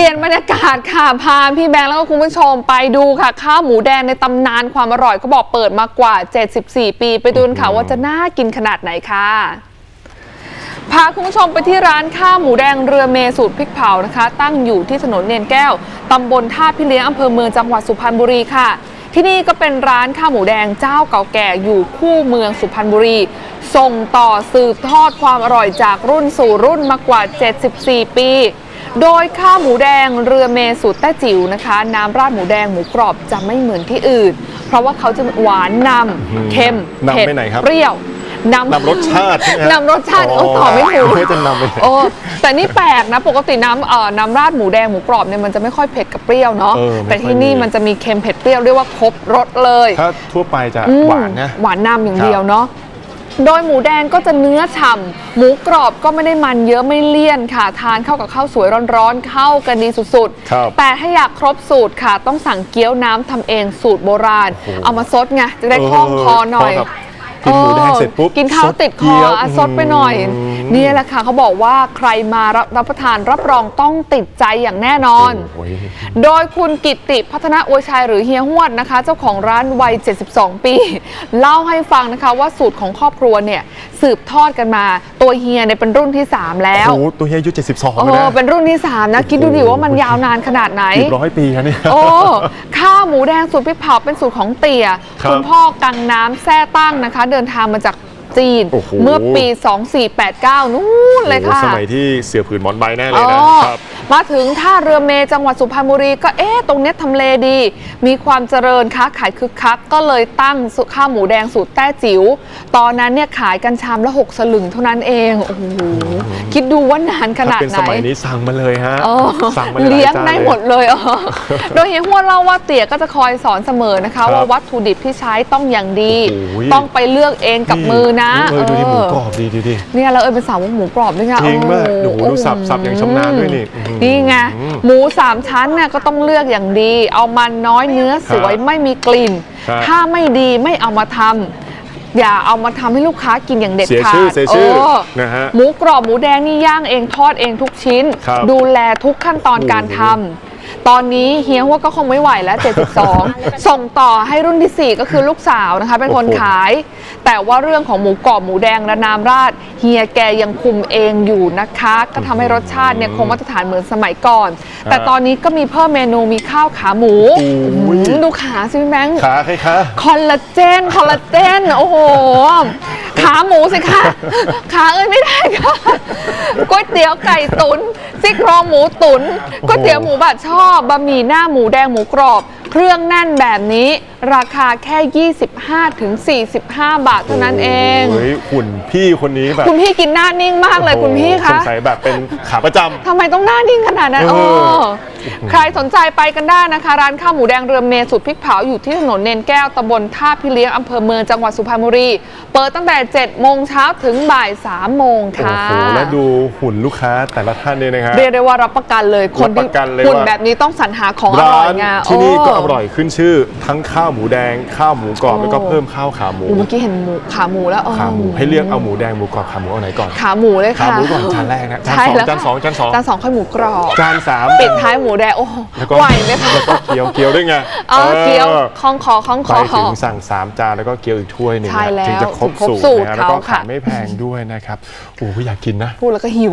ลี่ยนบรรยากาศค่ะพาพี่แบงค์แล้วก็คุณผู้ชมไปดูค่ะ ข้าวหมูแดงในตำนานความอร่อยเขาบอกเปิดมากว่า 74 ปี ไปดูกันค่ะว่าจะน่ากินขนาดไหนค่ะพาคุณผู้ชมไปที่ร้านข้าวหมูแดงเรือเมสูตรพริกเผานะคะ ตั้งอยู่ที่ถนนเนียนแก้ว ตำบลท่าพี่เลี้ยงอำเภอเมืองจังหวัดสุพรรณบุรีค่ะ ที่นี่ก็เป็นร้านข้าวหมูแดงเจ้าเก่าแก่อยู่คู่เมืองสุพรรณบุรี ส่งต่อสืบทอดความอร่อยจากรุ่นสู่รุ่นมากว่า 74 ปี โดยข้าวหมูแดงเรือเมสูตรแต้จิ๋วนะคะ น้ำราดหมูแดงหมูกรอบจะไม่เหมือนที่อื่น เพราะว่าเขาจะหวานนำเค็มนำเผ็ดไปไหนครับเปรี้ยวนำรสชาติใช่ไหมฮะนำรสชาติโอ้ต่อไม่ถูกไม่จะนำไปไหนโอ้แต่นี่แปลกนะปกติน้ำเอ่อน้ำราดหมูแดงหมูกรอบเนี่ยมันจะไม่ค่อยเผ็ดกับเปรี้ยวเนาะเออไม่แต่ค่อยที่นี่มีมันจะมีเค็มเผ็ดเปรี้ยวเรียกว่าครบรสเลยถ้าทั่วไปจะอืมหวานนะหวานนำอย่างครับเดียวเนาะ โดยหมูแดงก็จะเนื้อฉ่ำหมูกรอบก็ไม่ได้มันเยอะไม่เลี่ยนค่ะ ทานเข้ากับข้าวสวยร้อนๆ เข้ากันดีสุดครับๆ แต่ถ้าอยากครบสูตรค่ะ ต้องสั่งเกี๊ยวน้ำทำเองสูตรโบราณโอ้โหเอามาซดไงจะได้คล่องคอหน่อยพแบบกินหมูแดงเสร็จปุ๊บออกินข้าวติดคอเกี๊ยวอะซดไปหน่อย ม นี่แหละค่ะเขาบอกว่าใครมารับรับประทานรับรองต้องติดใจอย่างแน่นอนโอ้ยโดยคุณกิตติพัฒนาอวยชัยหรือเฮียหวดนะคะ เจ้าของร้านวัย 72 ปี เล่าให้ฟังนะคะว่าสูตรของครอบครัวเนี่ยสืบทอดกันมาตัวเฮียเนี่ยเป็นรุ่นที่ 3 แล้ว โอ้โหตัวเฮียอายุ72โอ้แล้วนะ เป็นรุ่นที่ 3 นะ คิดดูดิว่ามันยาวนานขนาดไหนกี่ร้อยปีครับเนี่ย โอ้ข้าวหมูแดงสูตรพริกเผาเป็นสูตรของเตี่ยครับคุณพ่อกังน้ำแท่ตั้งนะคะ เดินทางมาจาก จีน โอ้โห เมื่อปี 2489 นู่นเลยค่ะ โอ้โหสมัยที่เสือผืนหมอนใบแน่เลยอ๋นะอครับ มาถึงท่าเรือเมจังหวัดสุพรรณบุรีก็เอ๊ะตรงเนี้ยทำเลดี มีความเจริญค้าขายคึกคัก ก็เลยตั้งสุข้าวหมูแดงสูตรแต้จิ๋ว ตอนนั้นเนี่ยขายกันชามละหกสลึงเท่านั้นเอง โอ้โห คิดดูว่านานขถ้านาดเป็นไหน สมัยนี้สั่งมาเลยฮะเออสั่งมาเลยเลี้ยงจานได้ลหมดเลยเออโดยเฮียหัวเล่าว่าเตี๋ยก็จะคอยสอนเสมอนะคะครับว่าวัตถุดิบที่ใช้ต้องอย่างดีโอ้โหต้องไปเลือกเองกับมือนะเออดูดิหมูกรเอออบดีดีดิเนี่ยเราเอยเป็นสาวกหมูกรอบด้วยไงจริงมากโอ้โหดูดูสับสับอย่างชำนาญด้วยนี่อื้อหือนี่ไงหมูสามชั้นเนี่ยก็ต้องเลือกอย่างดี เอามันน้อยเนื้อสวยครับไม่มีกลิ่นครับถ้าไม่ดีไม่เอามาทำ อย่าเอามาทำให้ลูกค้ากินอย่างเด็ดเสียขาชื่อดเสียชื่ออนะฮะหมูกรอบหมูแดงนี่ย่างเองทอดเองทุกชิ้นครับดูแลทุกขั้นตอนโอ้โหการทำ ตอนนี้เฮียหัวก็คงไม่ไหวแล้ว 72 ส่งต่อให้รุ่นทีสี่ 4 ก็คือลูกสาวนะคะ เป็นคนขาย แต่ว่าเรื่องของหมูกรอบหมูแดงและน้ำราด เฮียแกยังคุมเองอยู่นะคะ ก็ทำให้รสชาติเนี่ยคงมาตรฐานเหมือนสมัยก่อน แต่ตอนนี้ก็มีเพิ่มเมนูมีข้าวขาหมูโอ้ยอืมดูขาสิพี่แบงค์ขาใครคะคอลลาเจนคอลลาเจนโอ้โห ขาหมูสิคะ ขาเอ้ยไม่ได้ค่ะก๋วยเตี๋ยวไก่ตุน ซี่โครงหมูตุนก๋วยเตี๋ยวหมูบัดช่อบะหมี่หน้าหมูแดงหมูกรอบ เครื่องแน่นแบบนี้ราคาแค่ 25ถึง45 บาทเท่านั้นเองเฮ้ยหุ่นพี่คนนี้แบบคุณพี่กินหน้านิ่งมากเลยคุณพี่สคะงสัยแบบเป็นขาประจำทำไมต้องหน้านิ่งขนาดนั้นเอเอออใครสนใจไปกันได้นะคะ ร้านข้าวหมูแดงเรือเมสูตรพริกเผาอยู่ที่ถนนเนนแก้วตำบลท่าพี่เลี้ยงอำเภอเมืองจังหวัดสุพรรณบุรี เปิดตั้งแต่ 7 โมงเช้าถึงบ่าย 3 โมงโอ้ค่ะโหแล้วดูหุ่นลูกค้าแต่ละท่านเนี่ยนะฮะเรียกได้ว่ารับประกันเลยคนรับประกันเลยหุ่นว่าแบบนี้ต้องสรรหาของอร้าร่อยนไงที่นี่ก็โอร่อยขึ้นชื่อทั้งข้าวหมูแดง ข้าวหมูกรอบโอ้แล้วก็เพิ่มข้าวขาหมูโอ้เมื่อกี้เห็นหมูขาหมูแล้วเออขาหมูให้เลือกเอาหมูแดงหมูกรอบขาหมูเอาไหนก่อนขาหมูเลยขาค่ะหมูก่อนจานแรกนะจานใช่สองแล้วจานสองจานสองจานสองค่อยหมูกรอบจานสามปิดท้ายหมูแดงโอ้โหแล้วก็ไหวไหมคะแล้วก็เกี๊ยวเกี๊ยวด้วยไงเออเกี๊ยวออคล้องคอคล้องคไปอถึงสั่ง3จานแล้วก็เกี๊ยวอีกถ้วยหนึ่งใช่แล้วถึงจะครบครบสูตรสูตรนะฮะแล้วก็เขาค่ะขายไม่แพงด้วยนะครับโอ้โหอยากกินนะพูดแล้วก็หิว